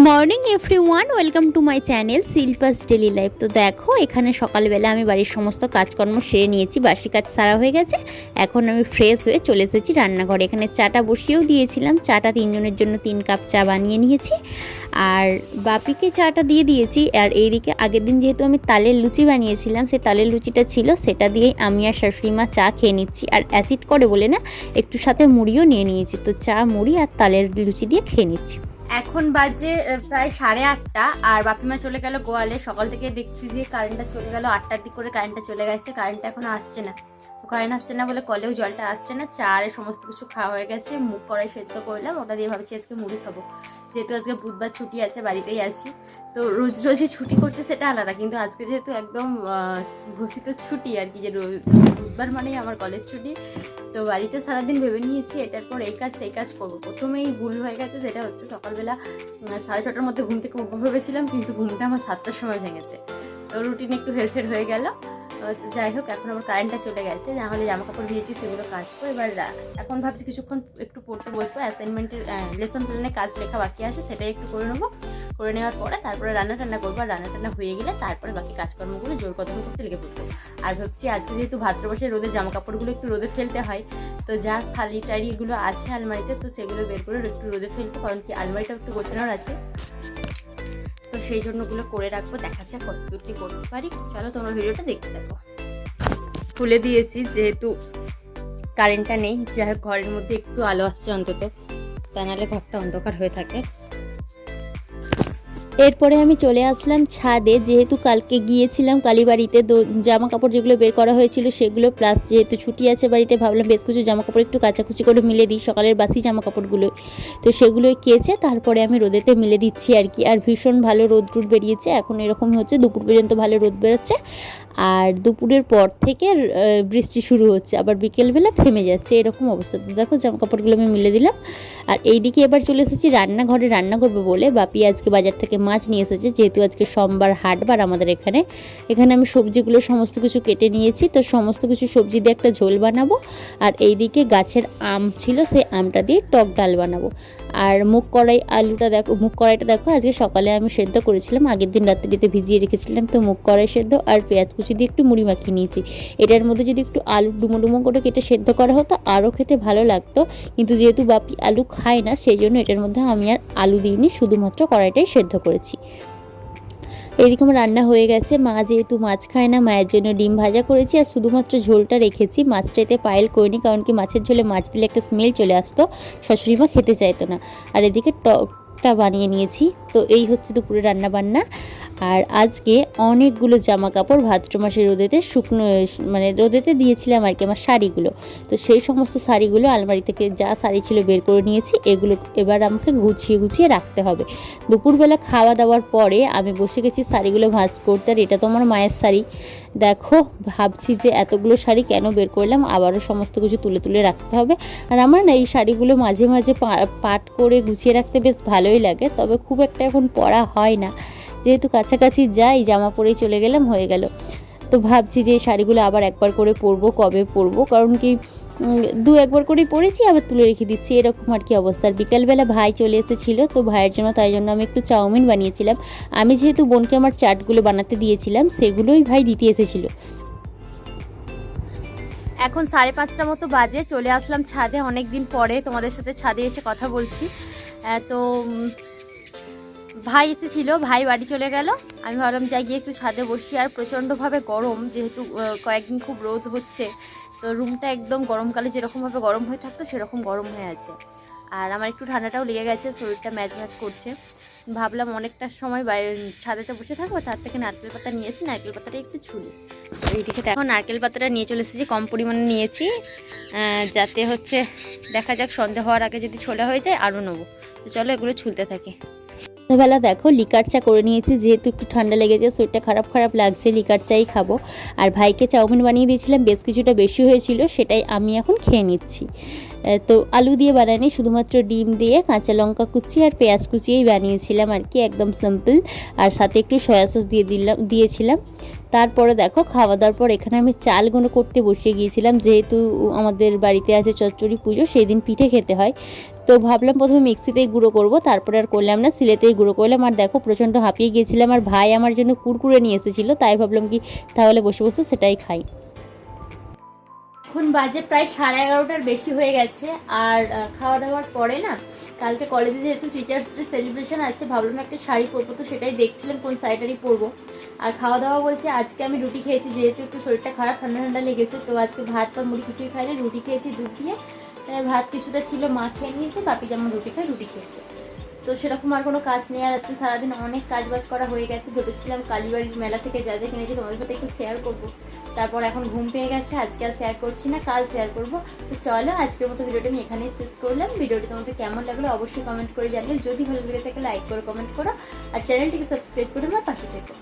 Morning everyone welcome to my channel Shilpa's daily life তো দেখো, এখানে সকালবেলা আমি বাড়ির সমস্ত কাজকর্ম সেরে নিয়েছি। বাসি কাজ সারা হয়ে গেছে। এখন আমি ফ্রেশ হয়ে চলে এসেছি রান্নাঘরে। এখানে চাটা বসিয়েও দিয়েছিলাম। চাটা তিনজনের জন্য তিন কাপ চা বানিয়ে নিয়েছি। আর বাপিকে চাটা দিয়ে দিয়েছি। আর এইদিকে আগের দিন যেহেতু আমি তালের লুচি বানিয়েছিলাম সেই তালের লুচিটা ছিল, সেটা দিয়েই আমি আর শাশুড়ি মা চা খেয়ে নিচ্ছি। আর অ্যাসিড করে বলে না, একটু সাথে মুড়িও নিয়ে নিয়েছি। তো চা, মুড়ি আর তালের লুচি দিয়ে খেয়ে নিচ্ছি। এখন বাজে প্রায় সাড়ে আটটা, আর বাপিমা চলে গেল গোয়ালে। সকাল থেকে দেখছি যে কারেন্টটা চলে গেল আটটার দিক করে কারেন্টটা চলে গেছে। কারেন্টটা এখনও আসছে না। তো কারেন্ট আসছে না বলে কলেও জলটা আসছে না। চা আর সমস্ত কিছু খাওয়া হয়ে গেছে। মুখ করায় সেদ্ধ করলাম। ওটা দিয়ে ভাবছি আজকে মুড়ি খাব। যেহেতু আজকে বুধবার ছুটি আছে, বাড়িতেই আছি। তো রোজ রোজই ছুটি করছে সেটা আলাদা, কিন্তু আজকে যেহেতু একদম ঘোষিত ছুটি আর কি, যে বুধবার মানেই আমার কলেজ ছুটি। তো বাড়িতে সারাদিন ভেবে নিয়েছি, এটার পর এই কাজ, সেই কাজ করব। প্রথমেই ভুল হয়ে গেছে, যেটা হচ্ছে সকালবেলা সাড়ে ছটার মধ্যে ঘুম থেকে উঠবো ভেবেছিলাম, কিন্তু ঘুমটা আমার সাতটার সময় ভেঙেছে। তো রুটিন একটু হেরফের হয়ে গেল। যাই হোক, এখন আমার কারেন্টটা চলে গেছে, না হলে জামা কাপড় দিয়েছি সেগুলো কাজ কাচবো। এবার এখন ভাবছি কিছুক্ষণ একটু পড়তে বসবো অ্যাসাইনমেন্টের লেসন প্ল্যানে কাজ লেখা বাকি আছে, সেটাই একটু করে নেব। করে নেওয়ার পরে তারপরে রান্না টান্না করব, আর রান্না টান্না হয়ে গেলে তারপরে বাকি কাজকর্মগুলো জোর কদম করতে লেগে পড়ব। আর ভাবছি আজকে যেহেতু ভাদ্রবসে রোদে জামা কাপড়গুলো একটু রোদে ফেলতে হয়, তো যা খালি টালি এগুলো আছে আলমারিতে, তো সেগুলো বের করে একটু রোদে ফেলব, কারণ কি আলমারিটা একটু গোছানোর আছে। তো সেই জন্য ওগুলো করে রাখব, দেখা যাক কতদূর কি করতে পারি। চলো তোমরা ভিডিওটা দেখতে দেখো খুলে দিয়েছি যেহেতু কারেন্টটা নেই, যাই ঘরের মধ্যে একটু আলো আসছে অন্তত, তা নাহলে ঘরটা অন্ধকার হয়ে থাকে। এরপরে আমি চলে আসলাম ছাদে, যেহেতু কালকে গিয়েছিলাম কালীবাড়িতে জামা কাপড় যেগুলো বের করা হয়েছিল সেগুলো প্লাস যেহেতু ছুটি আছে বাড়িতে, ভাবলাম বেশ কিছু জামা কাপড় একটু কাচাকুচি করে মিলে দিই, সকালের বাসি জামা কাপড়গুলো তো সেগুলো কেচে তারপরে আমি রোদেতে মিলে দিচ্ছি আর কি। আর ভীষণ ভালো রোদ রুদ বেরিয়েছে, এখন এরকম হচ্ছে, দুপুর পর্যন্ত ভালো রোদ বেরোচ্ছে। আর দুপুরের পর থেকে বৃষ্টি শুরু হচ্ছে, আবার বিকেলবেলা থেমে যাচ্ছে, এরকম অবস্থা। তো দেখো জামা কাপড়গুলো আমি মিলে দিলাম। আর এইদিকে এবার চলে এসেছি রান্নাঘরে। রান্না করব বলে বাপি আজকে বাজার থেকে মাছ নিয়ে এসেছে, যেহেতু আজকে সোমবার হাটবার আমাদের এখানে। এখানে আমি সবজিগুলো সমস্ত কিছু কেটে নিয়েছি, তো সমস্ত কিছু সবজি দিয়ে একটা ঝোল বানাবো। আর এইদিকে গাছের আম ছিল, সেই আমটা দিয়ে টক ডাল বানাবো। আর মুখ কড়াই, আলুটা দেখো মুখ কড়াইটা দেখো, আজকে সকালে আমি সেদ্ধ করেছিলাম, আগের দিন রাত্রিতে ভিজিয়ে রেখেছিলাম, তো মুখ কড়াই সেদ্ধ আর পেঁয়াজ কুচি দিয়ে একটু মুড়ি মাখিয়ে নিয়েছি। এটার মধ্যে যদি একটু আলু ডুমো ডুমো করে কেটে সেদ্ধ করা হতো, আরও খেতে ভালো লাগতো। কিন্তু যেহেতু বাপি আলু খায় না, সেই জন্য এটার মধ্যে আমি আর আলু দিইনি, শুধুমাত্র কড়াইটাই সেদ্ধ করেছি। এদিকে আমার রান্না হয়ে গেছে। মা যেহেতু মাছ খায় না, মায়ের জন্য ডিম ভাজা করেছি আর শুধুমাত্র ঝোলটা রেখেছি। মাছটা এতে পায়েল করিনি, কারণ কি মাছের ঝোলে মাছ দিলে একটা স্মেল চলে আসতো। শাশুড়ি মা খেতে চাইতো না। আর এদিকে টকটা বানিয়ে নিয়েছি। তো এই হচ্ছে দুপুরে রান্না বান্না আর আজকে অনেকগুলো জামা কাপড় ভাদ্র মাসে রোদেতে শুকনো মানে রোদেতে দিয়েছিলাম আর কি আমার শাড়িগুলো। তো সেই সমস্ত শাড়িগুলো আলমারি থেকে যা শাড়ি ছিল বের করে নিয়েছি। এগুলো এবার আমাকে গুছিয়ে গুছিয়ে রাখতে হবে। দুপুরবেলা খাওয়া দাওয়ার পরে আমি বসে গেছি শাড়িগুলো ভাঁজ করতে। আর এটা তো আমার মায়ের শাড়ি। দেখো, ভাবছি যে এতগুলো শাড়ি কেন বের করলাম? আবারও সমস্ত কিছু তুলে তুলে রাখতে হবে। আর আমার না এই শাড়িগুলো মাঝে মাঝে পাট করে গুছিয়ে রাখতে বেশ ভালোই লাগে, তবে খুব একটা এখন পরা হয় না। যেহেতু কাছাকাছি যাই, জামা পরেই চলে গেলাম, হয়ে গেল। তো ভাবছি যে শাড়িগুলো আবার একবার করে পরবো, কবে পরবো, কারণ কি দু একবার করেই পরেছি, আবার তুলে রেখে দিচ্ছি, এরকম আর কি অবস্থা। আর বিকালবেলা ভাই চলে এসেছিল, তো ভাইয়ের জন্য, তাই জন্য আমি একটু চাউমিন বানিয়েছিলাম। আমি যেহেতু বোনকে আমার চাটগুলো বানাতে দিয়েছিলাম, সেগুলোই ভাই দিতে এসেছিল। এখন সাড়ে পাঁচটা মতো বাজে, চলে আসলাম ছাদে। অনেক দিন পরে তোমাদের সাথে ছাদে এসে কথা বলছি। তো ভাই এসেছিল, ভাই বাড়ি চলে গেল। আমি ভাবলাম যাই গিয়ে একটু ছাদে বসি। আর প্রচণ্ডভাবে গরম, যেহেতু কয়েকদিন খুব রোদ হচ্ছে। তো রুমটা একদম গরমকালে যেরকমভাবে গরম হয়ে থাকতো, সেরকম গরম হয়ে আছে। আর আমার একটু ঠান্ডাটাও লেগে গেছে, শরীরটা ম্যাচ ম্যাচ করছে। ভাবলাম অনেকটা সময় বাইরে ছাদেতে বসে থাকব, তার থেকে নারকেল পাতা নিয়ে এসে নারকেল পাতাটা একটু ছুলি। এইদিকে দেখো, নারকেল পাতাটা নিয়ে চলে এসেছি, কম পরিমাণে নিয়েছি। যাতে হচ্ছে দেখা যাক সন্ধে হওয়ার আগে যদি ছোলা হয়ে যায়, আরও নেব। তো চলো এগুলো ছুলতে থাকি। সন্ধ্যাবেলা দেখো, লিকার চা করে নিয়েছি, যেহেতু একটু ঠান্ডা লেগেছে, শরীরটা খারাপ খারাপ লাগছে, লিকার চাই খাব। আর ভাইকে চাউমিন বানিয়ে দিয়েছিলাম, বেশ কিছুটা বেশি হয়েছিল, সেটাই আমি এখন খেয়ে নিচ্ছি। তো আলু দিয়ে বানাইনি শুধুমাত্র ডিম দিয়ে কাঁচা লঙ্কা কুচি আর পেঁয়াজ কুচিয়েই বানিয়েছিলাম আর কি, একদম সিম্পল আর সাথে একটু সয়া সস দিয়ে দিলাম, দিয়েছিলাম। তারপরে দেখো, খাওয়া দাওয়ার পর এখানে আমি চাল গুঁড়ো করতে বসে গিয়েছিলাম, যেহেতু আমাদের বাড়িতে আছে চচ্চড়ি পুজো সেই দিন পিঠে খেতে হয়। তো ভাবলাম প্রথমে মিক্সিতেই গুঁড়ো করব, তারপরে আর করলাম না, সিলেতেই গুঁড়ো করলাম। আর দেখো, প্রচণ্ড হাঁপিয়ে গিয়েছিলাম, আর ভাই আমার জন্য কুরকুরে নিয়ে এসেছিল, তাই ভাবলাম কি তাহলে বসে বসে সেটাই খাই। এখন বাজে প্রায় সাড়ে এগারোটার বেশি হয়ে গেছে। আর খাওয়া দাওয়ার পরে না, কালকে কলেজে যেহেতু টিচার্স ডে সেলিব্রেশন আছে, ভাবলাম একটা শাড়ি পরবো, তো সেটাই দেখছিলাম কোন শাড়িটারই পরবো। আর খাওয়া দাওয়া বলছে, আজকে আমি রুটি খেয়েছি, যেহেতু একটু শরীরটা খারাপ, ঠান্ডা ঠান্ডা লেগেছে, তো আজকে ভাত বা মুড়ি কিছুই খাইনি, রুটি খেয়েছি, দুধ দিয়ে। ভাত কিছুটা ছিল, মা খেয়ে নিয়েছে, বাপি যেমন রুটি খায়, রুটি খেয়েছে। তো সেরকম আর কোনো কাজ নেই। আর আজকে সারাদিন অনেক কাজ বাজ করা হয়ে গেছে। ভেবেছিলাম কালীবাড়ির মেলা থেকে যা যা কিনেছি তোমাদের সাথে একটু শেয়ার করব। তারপর এখন ঘুম পেয়ে গেছে, আজকে আর শেয়ার করছি না, কাল শেয়ার করব। তো চলো আজকের মতো ভিডিওটি আমি এখানেই শেষ করলাম। ভিডিওটি তোমাদের কেমন লাগল অবশ্যই কমেন্ট করে জানিও। যদি ভালো লেগে থাকে লাইক করো কমেন্ট করো। আর চ্যানেলটিকে সাবস্ক্রাইব করে আমার পাশে থেকো।